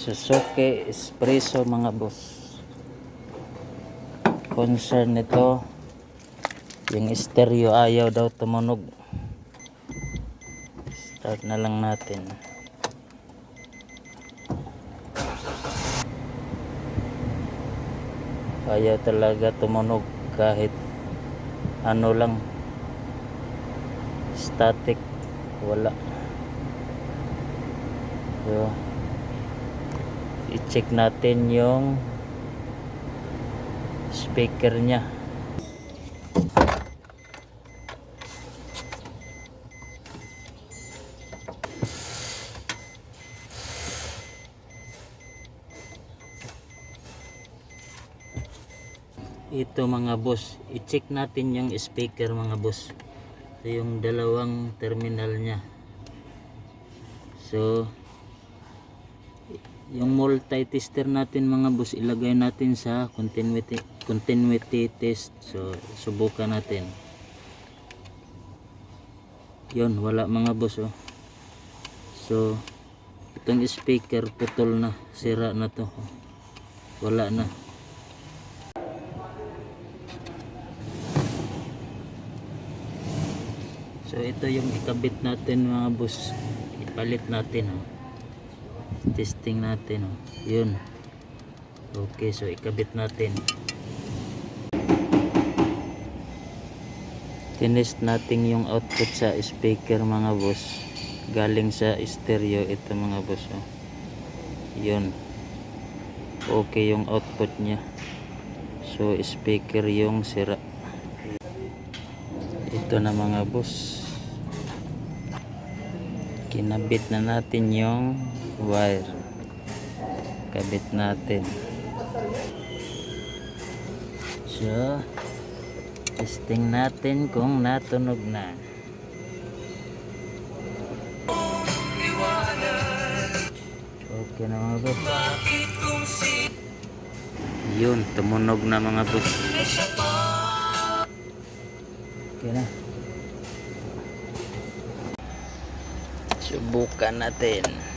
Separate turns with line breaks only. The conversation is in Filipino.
Suzuki Espresso mga boss. Concern nito yung stereo ayaw daw tumunog. Start na lang natin. Ayaw talaga tumunog kahit ano lang static wala so i-check natin yung speaker nya ito mga boss i-check natin yung speaker mga boss. Ito yung dalawang terminal nya so yung multi-tester natin mga boss ilagay natin sa continuity continuity test. So subukan natin. Yun wala mga boss oh. So itong speaker putol na. Sira na to. Wala na. So ito yung ikabit natin mga boss. Ipalit natin oh. Testing natin oh. Yun. Okay, so ikabit natin. Tinest natin yung output sa speaker mga boss. Galing sa stereo ito mga boss oh. Yun. Okay yung output niya. So speaker yung sira. Ito na mga boss kinabit na natin yung wire. Kabit natin. So testing natin kung natunog na. Okay na mga boss. Yun tumunog na mga boss. Okay na. Subukan natin